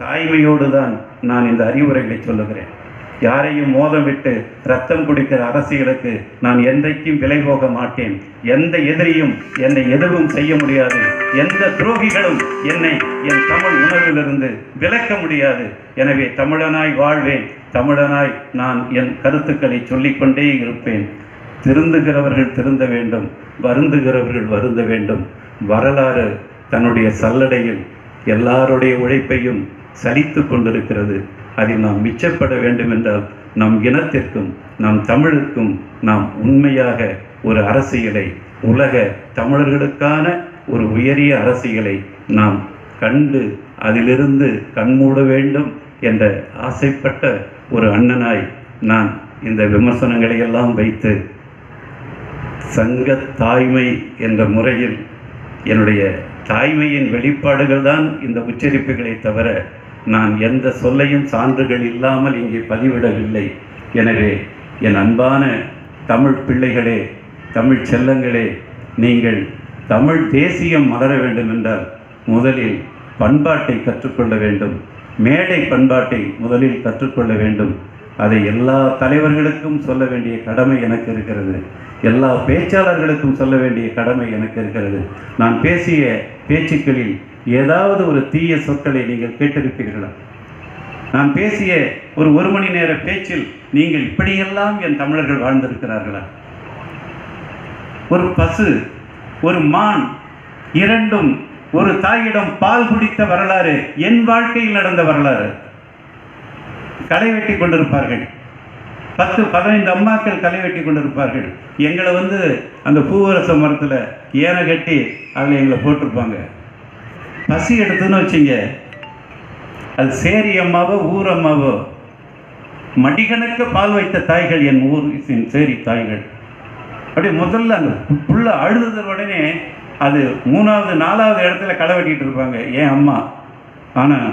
தாய்மையோடு தான் நான் இந்த அறிவுரைகளை சொல்லுகிறேன். யாரையும் மோதமிட்டு ரத்தம் குடிக்கிற அரசியலுக்கு நான் என்றைக்கும் விலை போக மாட்டேன். எந்த எதிரியும் என்னை எதுவும் செய்ய முடியாது. எந்த துரோகிகளும் என்னை என் தமிழ் உணர்விலிருந்து விலக்க முடியாது. எனவே தமிழனாய் வாழ்வேன். தமிழனாய் நான் என் கருத்துக்களை சொல்லிக்கொண்டே இருப்பேன். திருந்துகிறவர்கள் திருந்த வேண்டும். வருந்துகிறவர்கள் வருந்த வேண்டும். வரலாறு தன்னுடைய சல்லடையில் எல்லாருடைய உழைப்பையும் சலித்து கொண்டிருக்கிறது. அதில் நாம் மிச்சப்பட வேண்டும் என்றால் நம் இனத்திற்கும் நம் தமிழுக்கும் நாம் உண்மையாக ஒரு அரசியலை உலக தமிழர்களுக்கான ஒரு உயரிய அரசியலை நாம் கண்டு அதிலிருந்து கண்மூட வேண்டும் என்ற ஆசைப்பட்ட ஒரு அண்ணனாய் நான் இந்த விமர்சனங்களை எல்லாம் வைத்து சங்க தாய்மை என்ற முறையில் என்னுடைய தாய்மையின் வெளிப்பாடுகள் தான் இந்த உச்சரிப்புகளை தவிர நான் எந்த சொல்லையும் சான்றுகள் இல்லாமல் இங்கே பதிவிடவில்லை. எனவே என் அன்பான தமிழ் பிள்ளைகளே தமிழ் செல்லங்களே நீங்கள் தமிழ் தேசியம் மலர வேண்டும் என்றால் முதலில் பண்பாட்டை கற்றுக்கொள்ள வேண்டும். மேடை பண்பாட்டை முதலில் கற்றுக்கொள்ள வேண்டும். அதை எல்லா தலைவர்களுக்கும் சொல்ல வேண்டிய கடமை எனக்கு இருக்கிறது. எல்லா பேச்சாளர்களுக்கும் சொல்ல வேண்டிய கடமை எனக்கு இருக்கிறது. நான் பேசிய பேச்சுக்களில் ஏதாவது ஒரு தீய சொற்களை நீங்கள் கேட்டிருப்பீர்களா? நான் பேசிய ஒரு ஒரு மணி நேர பேச்சில் நீங்கள் இப்படியெல்லாம் என் தமிழர்கள் வாழ்ந்திருக்கிறார்களா? ஒரு பசு ஒரு மான் இரண்டும் ஒரு தாயிடம் பால் குடித்த வரலாறு என் வாழ்க்கையில் நடந்த வரலாறு. களை வெட்டி கொண்டிருப்பார்கள். பத்து பதினைந்து அம்மாக்கள் களை வெட்டி கொண்டிருப்பார்கள். எங்களை வந்து அந்த பூவரச மரத்தில் ஏனை கட்டி அதில் எங்களை போட்டிருப்பாங்க. பசி எடுத்துன்னு வச்சிங்க. அது சேரி அம்மாவோ ஊர் அம்மாவோ. மடிகணக்க பால் வைத்த தாய்கள் என் ஊர் சேரி தாய்கள். அப்படியே முதல்ல அந்த புள்ள அழுத உடனே அது மூணாவது நாலாவது இடத்துல களை வெட்டிகிட்டு இருப்பாங்க. ஏன் அம்மா? ஆனால்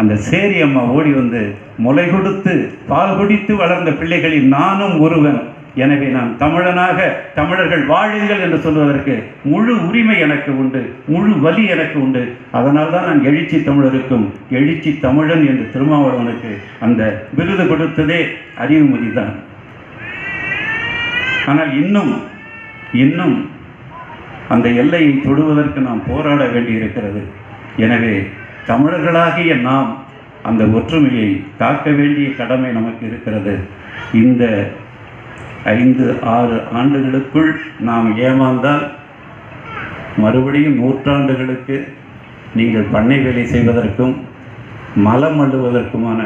அந்த சேரி அம்மா ஓடி வந்து முளை கொடுத்து பால் குடித்து வளர்ந்த பிள்ளைகளில் நானும் ஒருவன். எனவே நான் தமிழனாக தமிழர்கள் வாழுங்கள் என்று சொல்வதற்கு முழு உரிமை எனக்கு உண்டு முழு வலி எனக்கு உண்டு. அதனால் தான் நான் எழுச்சி தமிழருக்கும் எழுச்சி தமிழன் என்று திருமாவளவனுக்கு அந்த விருது கொடுத்ததே அறிவுமதி தான் ஆனால் இன்னும் இன்னும் அந்த எல்லையை தொடுவதற்கு நாம் போராட வேண்டியிருக்கிறது. எனவே தமிழர்களாகிய நாம் அந்த ஒற்றுமையை காக்க வேண்டிய கடமை நமக்கு இருக்கிறது. இந்த ஐந்து ஆறு ஆண்டுகளுக்குள் நாம் ஏமாந்தால் மறுபடியும் நூற்றாண்டுகளுக்கு நீங்கள் பண்ணை வேலை செய்வதற்கும் மலம் அள்ளுவதற்குமான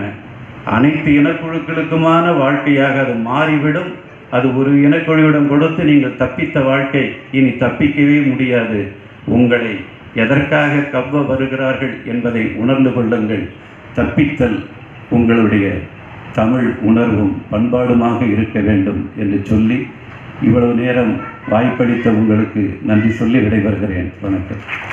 அனைத்து இனக்குழுக்களுக்குமான வாழ்க்கையாக அது மாறிவிடும். அது ஒரு இனக்குழுவிடம் கொடுத்து நீங்கள் தப்பித்த வாழ்க்கை இனி தப்பிக்கவே முடியாது. உங்களை எதற்காக கவ்வ வருகிறார்கள் என்பதை உணர்ந்து கொள்ளுங்கள். தப்பித்தல் உங்களுடைய தமிழ் உணர்வும் பண்பாடுமாக இருக்க வேண்டும் என்று சொல்லி இவ்வளவு நேரம் வாய்ப்பளித்த உங்களுக்கு நன்றி சொல்லி விடைபெறுகிறேன். வணக்கம்.